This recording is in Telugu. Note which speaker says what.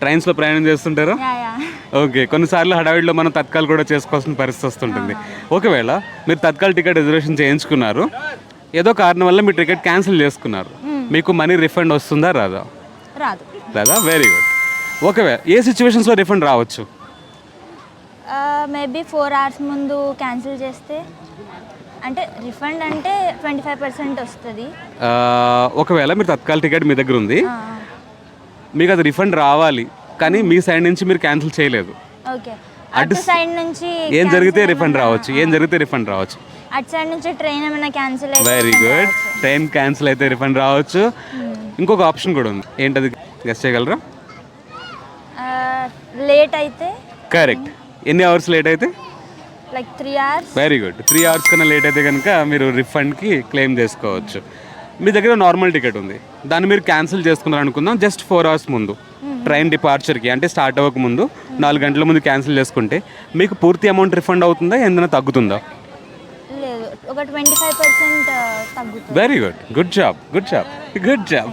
Speaker 1: ట్రైన్స్లో ప్రయాణం చేస్తుంటారా? ఓకే కొన్నిసార్లు హడావిడిలో మనం తత్కాల్ కూడా చేసుకోవాల్సిన పరిస్థితి వస్తుంటుంది. ఒకవేళ మీరు తత్కాల్ టికెట్ రిజర్వేషన్ చేయించుకున్నారు ఏదో కారణం వల్ల మీ టికెట్ క్యాన్సిల్ చేసుకున్నారు. మీకు మనీ రిఫండ్ వస్తుందా రాదా?
Speaker 2: రాదు.
Speaker 1: రాదా? వెరీ గుడ్ ఒకవేళ ఏ సిచ్యువేషన్స్లో రిఫండ్ రావచ్చు?
Speaker 2: మేబీ ఫోర్ అవర్స్ ముందు క్యాన్సిల్ చేస్తే. అంటే రిఫండ్ అంటే ట్వంటీ ఫైవ్ పర్సెంట్ వస్తుంది.
Speaker 1: ఒకవేళ మీరు తత్కాల్ టికెట్ మీ దగ్గర ఉంది మీకు అది రిఫండ్ రావాలి కానీ మీ సైడ్ నుంచి మీరు క్యాన్సిల్ చేయలేదు.
Speaker 2: ఓకే. అటు సైడ్ నుంచి
Speaker 1: ఏం జరిగితే రిఫండ్ రావచ్చు ఏం జరిగితే రిఫండ్ రావచ్చు.
Speaker 2: అటు సైడ్ నుంచి ట్రైన్ ఏమైనా క్యాన్సిల్ అయితే
Speaker 1: వెరీ గుడ్. ట్రైన్ క్యాన్సిల్ అయితే రిఫండ్ రావచ్చు. ఇంకొక ఆప్షన్ కూడా ఉంది. ఏంటది? గెస్ట్ చేయగలరా?
Speaker 2: లేట్ అయితే
Speaker 1: కరెక్ట్ ఎన్ని అవర్స్ లేట్ అయితే?
Speaker 2: Like three hours
Speaker 1: very good three hours కన్నా లేట్ అయితే కనుక మీరు రిఫండ్కి క్లెయిమ్ చేసుకోవచ్చు. మీ దగ్గర నార్మల్ టికెట్ ఉంది. దాన్ని మీరు క్యాన్సిల్ చేసుకున్నారు అనుకుందాం జస్ట్ ఫోర్ అవర్స్ ముందు. ట్రైన్ డిపార్చర్కి అంటే స్టార్ట్ అవ్వక ముందు నాలుగు గంటల ముందు క్యాన్సిల్ చేసుకుంటే మీకు పూర్తి అమౌంట్ రిఫండ్ అవుతుందా? ఏదైనా తగ్గుతుందా?
Speaker 2: లేదు. ఒక ట్వంటీ ఫైవ్ పర్సెంట్ తగ్గుతుంది.
Speaker 1: Very good good job good job good job